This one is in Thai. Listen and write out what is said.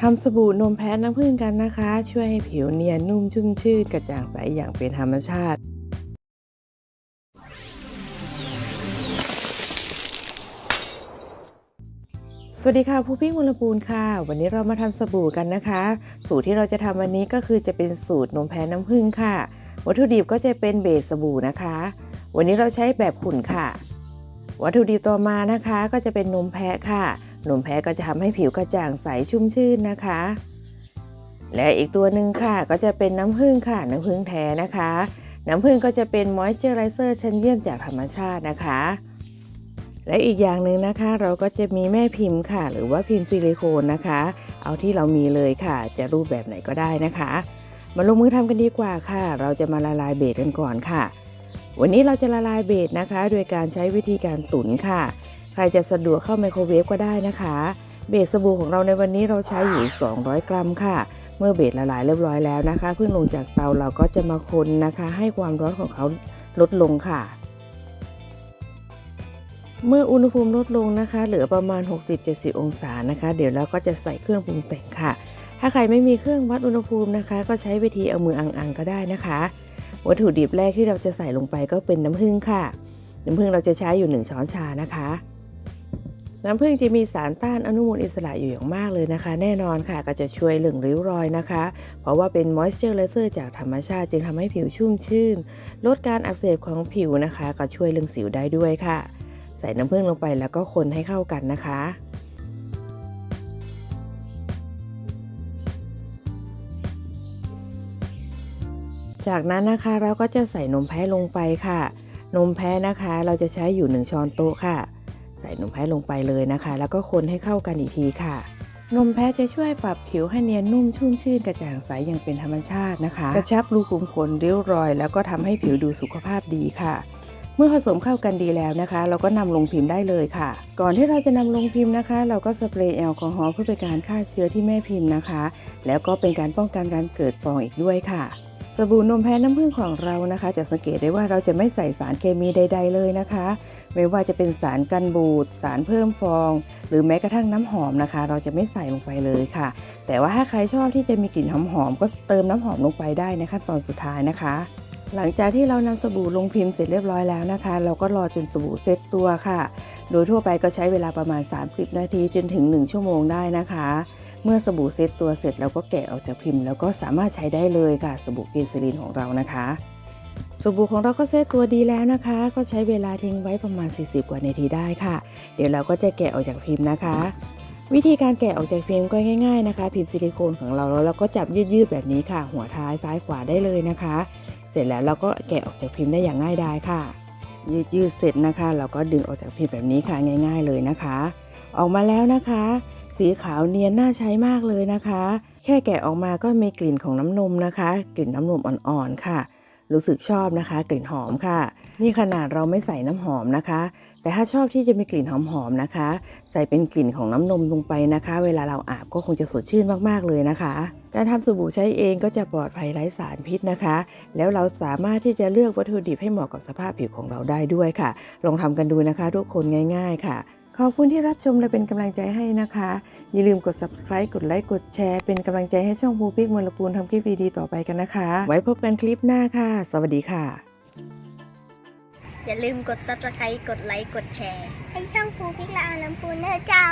ทำสบู่นมแพะน้ำผึ้งกันนะคะ ช่วยให้ผิวเนียนนุ่มชุ่มชื่นกระจ่างใสอย่างเป็นธรรมชาติสวัสดีค่ะผู้พี่มลปูนค่ะ วันนี้เรามาทำสบู่กันนะคะ สูตรที่เราจะทำวันนี้ก็คือจะเป็นสูตรนมแพะน้ำผึ้งค่ะ วัตถุดิบก็จะเป็นเบสสบู่นะคะ วันนี้เราใช้แบบขุ่นค่ะ วัตถุดิบต่อมานะคะก็จะเป็นนมแพะค่ะ นมแพะก็จะทำให้ผิวกระจ่างใสชุ่มชื่นนะคะ และอีกตัวหนึ่งค่ะก็จะเป็นน้ำผึ้งค่ะ น้ำผึ้งแท้นะคะ น้ำผึ้งก็จะเป็นมอยเจอไรเซอร์ชั้นเยี่ยมจากธรรมชาตินะคะ และอีกอย่างหนึ่งนะคะ เราก็จะมีแม่พิมพ์ค่ะ หรือว่าพิมพ์ซิลิโคนนะคะ เอาที่เรามีเลยค่ะ จะรูปแบบไหนก็ได้นะคะ มาลงมือทำกันดีกว่าค่ะ เราจะมาละลายเบสกันก่อนค่ะ วันนี้เราจะละลายเบสนะคะ โดยการใช้วิธีการตุ๋นค่ะ ใครจะสะดวกเข้าไมโครเวฟก็ได้นะคะ เบสสบู่ของเราในวันนี้เราใช้อยู่ 200 กรัมค่ะ เมื่อเบสละลายเรียบร้อยแล้วนะคะ เพิ่งลงจากเตาเราก็จะมาคนนะคะ ให้ความร้อนของเขาลดลงค่ะ เมื่ออุณหภูมิลดลงนะคะ เหลือประมาณ 60-70 องศานะคะ เดี๋ยวเราก็จะใส่เครื่องปรุงแต่งค่ะถ้าใครไม่มีเครื่องวัดอุณหภูมินะคะ ก็ใช้วิธีเอามืออังๆก็ได้นะคะ วัตถุดิบแรกที่เราจะใส่ลงไปก็เป็นน้ำผึ้งค่ะ น้ำผึ้งเราจะใช้อยู่ 1 ช้อนชานะคะ น้ำผึ้งจะมีสารต้านอนุมูลอิสระอยู่อย่างมากเลยนะคะ แน่นอนค่ะก็จะช่วยเรื่องริ้วรอยนะคะ เพราะว่าเป็นมอยส์เจอร์เลเซอร์จากธรรมชาติจึงทำให้ผิวชุ่มชื่น ลดการอักเสบของผิวนะคะ ก็ช่วยเรื่องสิวได้ด้วยค่ะ ใส่น้ำผึ้งลงไปแล้วก็คนให้เข้ากันนะคะจากนั้นนะคะเราก็จะใส่นมแพะลงไปค่ะ นมแพะนะคะเราจะใช้อยู่ 1 ช้อนโต๊ะค่ะ ส่นมแพะลงไปเลยนะคะ แล้วก็คนให้เข้ากันอีกทีค่ะ นมแพะจะช่วยปรับผิวให้เนียนนุ่มชุ่มชื่นกระจ่างใสอย่างเป็นธรรมชาตินะคะ กระชับรูขุมขนริ้วรอย แล้วก็ทำให้ผิวดูสุขภาพดีค่ะ เมื่อผสมเข้ากันดีแล้วนะคะ เราก็นำลงพิมพ์ได้เลยค่ะ ก่อนที่เราจะนำลงพิมพ์นะคะ เราก็สเปรย์แอลกอฮอล์เพื่อเป็นการฆ่าเชื้อที่แม่พิมพ์นะคะ แล้วก็เป็นการป้องกันการเกิดฟองอีกด้วยค่ะ สบู่นมแพะน้ำผึ้งของเรานะคะ จะสังเกตได้ว่าเราจะไม่ใส่สารเคมีใด ๆ เลยนะคะ ไม่ว่าจะเป็นสารกันบูดสารเพิ่มฟอง หรือแม้กระทั่งน้ำหอมนะคะ เราจะไม่ใส่ลงไปเลยค่ะ แต่ว่าถ้าใครชอบที่จะมีกลิ่นหอมๆก็เติมน้ำหอมลงไปได้ในขั้นตอนสุดท้ายนะคะ หลังจากที่เรานำสบู่ลงพิมพ์เสร็จเรียบร้อยแล้วนะคะ เราก็รอจนสบู่เซ็ตตัวค่ะ โดยทั่วไปก็ใช้เวลาประมาณ 30 นาทีจนถึง 1 ชั่วโมงได้นะคะ เมื่อสบู่เซ็ตตัวเสร็จเราก็แกะออกจากพิมพ์ แล้วก็สามารถใช้ได้เลยค่ะสบู่กรีนซิลินของเรานะคะ สบู่ของเราก็เซ็ตตัวดีแล้วนะคะ ก็ใช้เวลาทิ้งไว้ประมาณ 40 กว่านาทีได้ค่ะ เดี๋ยวเราก็จะแกะออกจากพิมพ์นะคะ วิธีการแกะออกจากพิมพ์ก็ง่าย ๆนะคะ พิมพ์ซิลิโคนของเราแล้วเราก็จับยืดๆแบบนี้ค่ะ หัวท้ายซ้ายขวาได้เลยนะคะ เสร็จแล้วเราก็แกะออกจากพิมพ์ได้อย่างง่ายดายค่ะ ยืดยืดๆเสร็จนะคะ เราก็ดึงออกจากพิมพ์แบบนี้ค่ะง่าย ๆ เลยนะคะ ออกมาแล้วนะคะ สีขาวเนียนน่าใช้มากเลยนะคะ แค่แกะออกมาก็มีกลิ่นของน้ำนมนะคะ กลิ่นน้ำนมอ่อนๆค่ะ รู้สึกชอบนะคะ กลิ่นหอมค่ะ นี่ขนาดเราไม่ใส่น้ำหอมนะคะ แต่ถ้าชอบที่จะมีกลิ่นหอมๆนะคะ ใส่เป็นกลิ่นของน้ำนมลงไปนะคะ เวลาเราอาบก็คงจะสดชื่นมากๆเลยนะคะ การทำสบู่ใช้เองก็จะปลอดภัยไร้สารพิษนะคะ แล้วเราสามารถที่จะเลือกวัตถุดิบให้เหมาะกับสภาพผิวของเราได้ด้วยค่ะ ลองทำกันดูนะคะ ทุกคนง่าย ๆ ค่ะ ขอบคุณที่รับชมและเป็นกำลังใจให้นะคะ อย่าลืมกด subscribe กดไลค์กดแชร์ เป็นกำลังใจให้ช่องภูพิกมลปูนทำคลิปดีๆต่อไปกันนะคะ ไว้พบกันคลิปหน้าค่ะ สวัสดีค่ะ อย่าลืมกด subscribe กดไลค์กดแชร์ ให้ช่องภูพิกละอาน้ำปูนเนอเจ้า